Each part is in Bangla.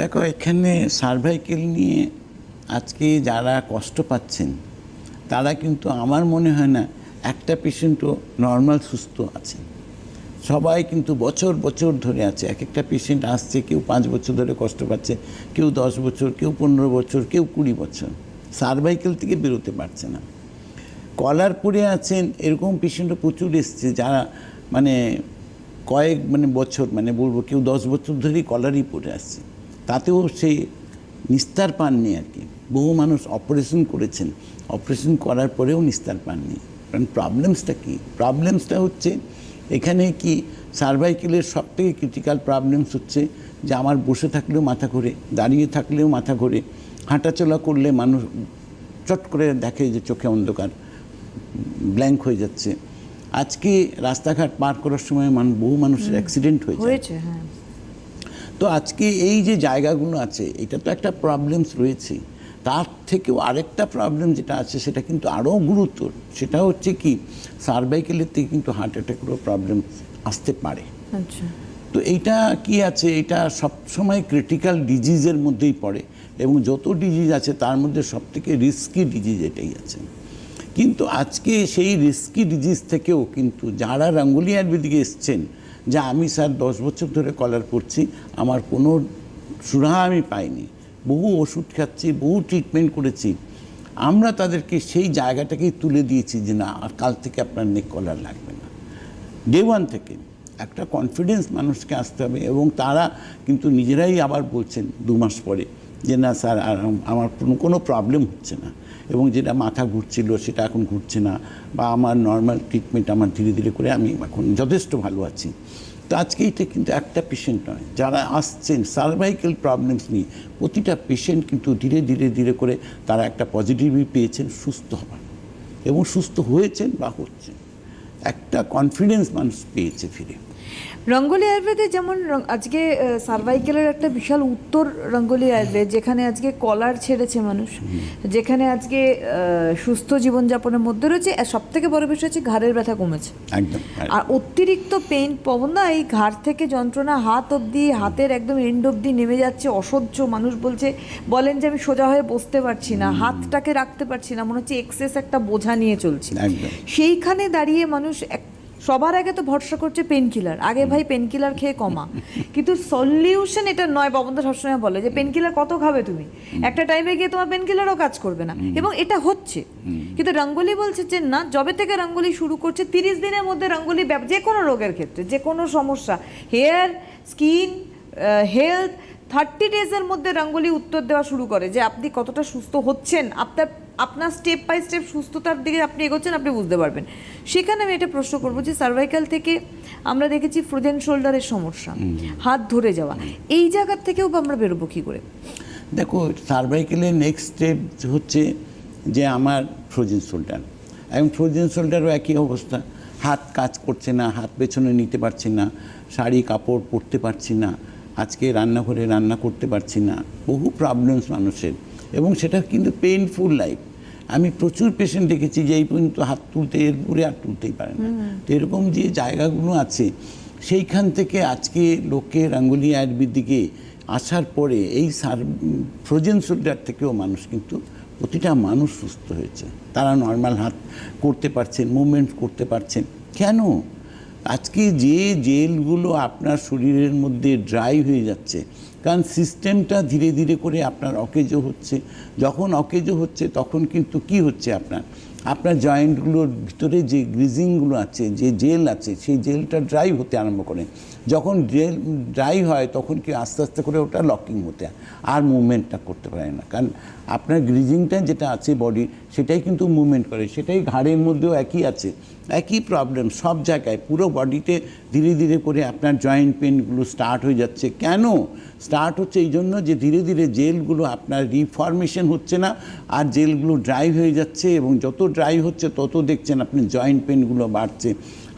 দেখো, এখানে সার্ভাইকেল নিয়ে আজকে যারা কষ্ট পাচ্ছেন, তারা কিন্তু আমার মনে হয় না একটা পেশেন্টও নর্মাল সুস্থ আছে সবাই কিন্তু বছর বছর ধরে আছে। এক একটা পেশেন্ট আসছে, কেউ পাঁচ বছর ধরে কষ্ট পাচ্ছে, কেউ দশ বছর, কেউ পনেরো বছর, কেউ কুড়ি বছর। সার্ভাইকেল থেকে বেরোতে পারছে না। কলার পড়ে আছেন, এরকম পেশেন্টও প্রচুর এসছে, যারা মানে কয়েক মানে বছর মানে বলব কেউ দশ বছর ধরেই কলারই পড়ে আসছে। তাতেও সে নিস্তার পাননি আর কি। বহু মানুষ অপারেশন করেছেন। অপারেশন করার পরেও নিস্তার পাননি। কারণ প্রবলেমসটা কী? প্রবলেমসটা হচ্ছে এখানে কি সার্ভাইকেলের সব থেকে ক্রিটিক্যাল প্রবলেমস হচ্ছে যে আমার বসে থাকলেও মাথা ঘোরে দাঁড়িয়ে থাকলেও মাথা ঘোরে হাঁটাচলা করলে মানুষ চট করে দেখে যে চোখে অন্ধকার ব্ল্যাঙ্ক হয়ে যাচ্ছে। আজকে রাস্তাঘাট পার করার সময় মান বহু মানুষের অ্যাক্সিডেন্ট হয়েছে হয়েছে হ্যাঁ। তো আজকে এই যে জায়গাগুলো আছে এটা তো একটা প্রবলেমস রয়েছে। তার থেকেও আরেকটা প্রবলেম যেটা আছে সেটা কিন্তু আরও গুরুতর সেটা হচ্ছে কি সার্ভাইকেলের থেকে কিন্তু হার্ট অ্যাটাকেরও প্রবলেম আসতে পারে। আচ্ছা। তো এইটা কি আছে? এটা সবসময় ক্রিটিক্যাল ডিজিজের মধ্যেই পড়ে এবং যত ডিজিজ আছে তার মধ্যে সবথেকে রিস্কি ডিজিজ এটাই আছে। কিন্তু আজকে সেই রিস্কি ডিজিজ থেকেও কিন্তু যারা রাঙ্গুলি আয়ুর্বেদিকে এসছেন যে আমি স্যার দশ বছর ধরে কলার করছি আমার কোনো সুরাহা আমি পাইনি। বহু ওষুধ খাচ্ছি, বহু ট্রিটমেন্ট করেছি। আমরা তাদেরকে সেই জায়গাটাকেই তুলে দিয়েছি যে না, আর কাল থেকে আপনার নেক কলার লাগবে না। ডে ওয়ান থেকে একটা কনফিডেন্স মানুষকে আসতে হবে এবং তারা কিন্তু নিজেরাই আবার বলছেন দু মাস পরে যে না স্যার, আর আমার কোনো কোনো প্রবলেম হচ্ছে না। এবং যেটা মাথা ঘুরছিল সেটা এখন ঘুরছে না বা আমার নর্মাল ট্রিটমেন্ট আমার ধীরে ধীরে করে আমি এখন যথেষ্ট ভালো আছি। তো আজকে এটা কিন্তু একটা পেশেন্ট নয়, যারা আসছেন সার্ভাইকেল প্রবলেমস নিয়ে প্রতিটা পেশেন্ট কিন্তু ধীরে ধীরে ধীরে করে তারা একটা পজিটিভই পেয়েছেন, সুস্থ হবার। এবং সুস্থ হয়েছেন বা হচ্ছেন। একটা কনফিডেন্স মানুষ পেয়েছে ফিরে। রঙ্গলি আয়ুর্বেদে যেমন আজকে সার্ভাইকেলের একটা বিশাল উত্তর রঙ্গোলি আয়ুর্বেদ যেখানে আজকে কলার ছেড়েছে মানুষ যেখানে আজকে সুস্থ জীবনযাপনের মধ্যে রয়েছে সব থেকে বড় বিষয় হচ্ছে ঘাড়ের ব্যথা কমেছে। একদম আর অতিরিক্ত পেইন পবন না এই ঘাড় থেকে যন্ত্রণা হাত অবধি হাতের একদম এন্ড অবধি নেমে যাচ্ছে অসহ্য মানুষ বলছে বলেন যে আমি সোজা হয়ে বসতে পারছি না হাতটাকে রাখতে পারছি না মনে হচ্ছে এক্সেস একটা বোঝা নিয়ে চলছি। সেইখানে দাঁড়িয়ে মানুষ এক- সবার আগে তো ভরসা করছে পেন কিলার আগে ভাই পেন কিলার খেয়ে কমা। কিন্তু সলিউশন এটা নয় ববন্ধা সবসময় বলে যে পেন কিলার কত খাবে তুমি? একটা টাইমে গিয়ে তোমার পেন কিলারও কাজ করবে না। এবং এটা হচ্ছে। কিন্তু রঙ্গোলি বলছে যে না যবে থেকে রঙ্গোলি শুরু করছে তিরিশ দিনের মধ্যে রঙ্গোলি ব্যব- যে কোনো রোগের ক্ষেত্রে যে কোনো সমস্যা হেয়ার স্কিন হেলথ থার্টি ডেজের মধ্যে রঙ্গোলি উত্তর দেওয়া শুরু করে যে আপনি কতটা সুস্থ হচ্ছেন আপনার আপনার স্টেপ বাই স্টেপ সুস্থতার দিকে আপনি এগোচ্ছেন আপনি বুঝতে পারবেন। সেখানে আমি এটা প্রশ্ন করব যে সার্ভাইকাল থেকে আমরা দেখেছি ফ্রোজেন শোল্ডারের সমস্যা হাত ধরে যাওয়া এই জায়গার থেকেও আমরা বেরোবো কী করে? দেখো সার্ভাইকেলের নেক্সট স্টেপ হচ্ছে যে আমার ফ্রোজেন শোল্ডার এবং ফ্রোজেন শোল্ডারও একই অবস্থা হাত কাজ করছে না হাত পেছনে নিতে পারছি না শাড়ি কাপড় পরতে পারছি না আজকে রান্নাঘরে রান্না করতে পারছি না। বহু প্রবলেমস মানুষের। এবং সেটা কিন্তু পেইনফুল লাইফ আমি প্রচুর পেশেন্ট দেখেছি যে এই পর্যন্ত হাত তুলতে এর উপরে আর তুলতেই পারে না। তো এরকম যে জায়গাগুলো আছে সেইখান থেকে আজকে লোকে রাঙ্গুলি আয়ুর্বেদিকে আসার পরে এই সার ফ্রোজেন শোল্ডার থেকেও মানুষ কিন্তু প্রতিটা মানুষ সুস্থ হয়েছে। তারা নর্মাল হাত করতে পারছেন মুভমেন্ট করতে পারছেন। কেন? আজকে যে জেলগুলো আপনার শরীরের মধ্যে ড্রাই হয়ে যাচ্ছে, কারণ সিস্টেমটা ধীরে ধীরে করে আপনার অকেজো হচ্ছে। যখন অকেজো হচ্ছে, তখন কিন্তু কি হচ্ছে আপনার? আপনার জয়েন্টগুলোর ভিতরে যে গ্রিজিংগুলো আছে, যে জেল আছে, সেই জেলটা ড্রাই হতে আরম্ভ করে। যখন জেল ড্রাই হয়, তখন কি আস্তে আস্তে করে ওটা লকিং হতে। আর মুভমেন্টটা করতে পারে না। কারণ আপনার গ্রিজিংটা যেটা আছে বডি, সেটাই কিন্তু মুভমেন্ট করে। সেটাই ঘাড়ের মধ্যেও একই আছে। একই প্রবলেম সব জায়গায়। পুরো বডিতে ধীরে ধীরে করে আপনার জয়েন্ট পেনগুলো স্টার্ট হয়ে যাচ্ছে। কেন? স্টার্ট হচ্ছে এই জন্য যে ধীরে ধীরে জেলগুলো আপনার রিফরমেশন হচ্ছে না, আর জেলগুলো ড্রাই হয়ে যাচ্ছে এবং যত ড্রাই হচ্ছে, তত দেখছেন আপনি জয়েন্ট পেনগুলো বাড়ছে,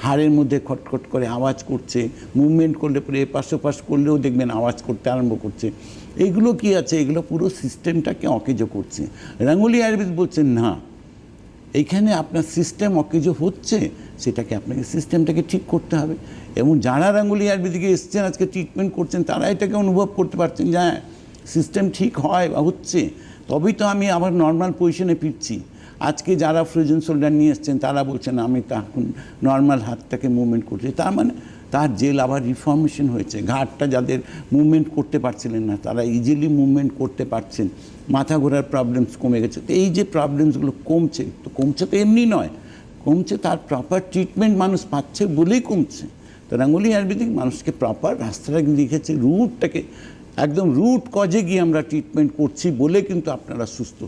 হাড়ের মধ্যে খটখট করে আওয়াজ করছে মুভমেন্ট করলে পরে এপাশ ওপাশ করলেও দেখবেন আওয়াজ করতে আরম্ভ করছে। এইগুলো কি আছে? এগুলো পুরো সিস্টেমটাকে অকেজো করছে। রাঙ্গুলি আয়ুর্বেদ বলছেন না এইখানে আপনার সিস্টেম অকেজো হচ্ছে, সেটাকে আপনাকে সিস্টেমটাকে ঠিক করতে হবে। এবং যারা রাঙ্গুলি আয়ুর্বেদিকে এসছেন, আজকে ট্রিটমেন্ট করছেন, তারা এটাকে অনুভব করতে পারছেন যে হ্যাঁ সিস্টেম ঠিক হয় বা হচ্ছে, তবেই তো আমি আবার নর্মাল পজিশনে ফিরছি। আজকে যারা ফ্রোজেন শোল্ডার নিয়ে এসছেন, তারা বলছেন, আমি তো এখন নর্মাল হাতটাকে মুভমেন্ট করছি। তার মানে তার জেল আবার রিফর্মেশন হয়েছে। ঘাটটা যাদের মুভমেন্ট করতে পারছিলেন না, তারা ইজিলি মুভমেন্ট করতে পারছেন। মাথা ঘোরার প্রবলেমস কমে গেছে। তো এই যে প্রবলেমসগুলো কমছে, তো কমছে তো এমনি নয়, কমছে তার প্রপার ট্রিটমেন্ট মানুষ পাচ্ছে বলেই কমছে। তো রাঙ্গুলি আয়ুর্বেদিক মানুষকে প্রপার রাস্তাটা লিখেছে রুটটাকে একদম রুট কজে গিয়ে আমরা ট্রিটমেন্ট করছি বলে কিন্তু আপনারা সুস্থ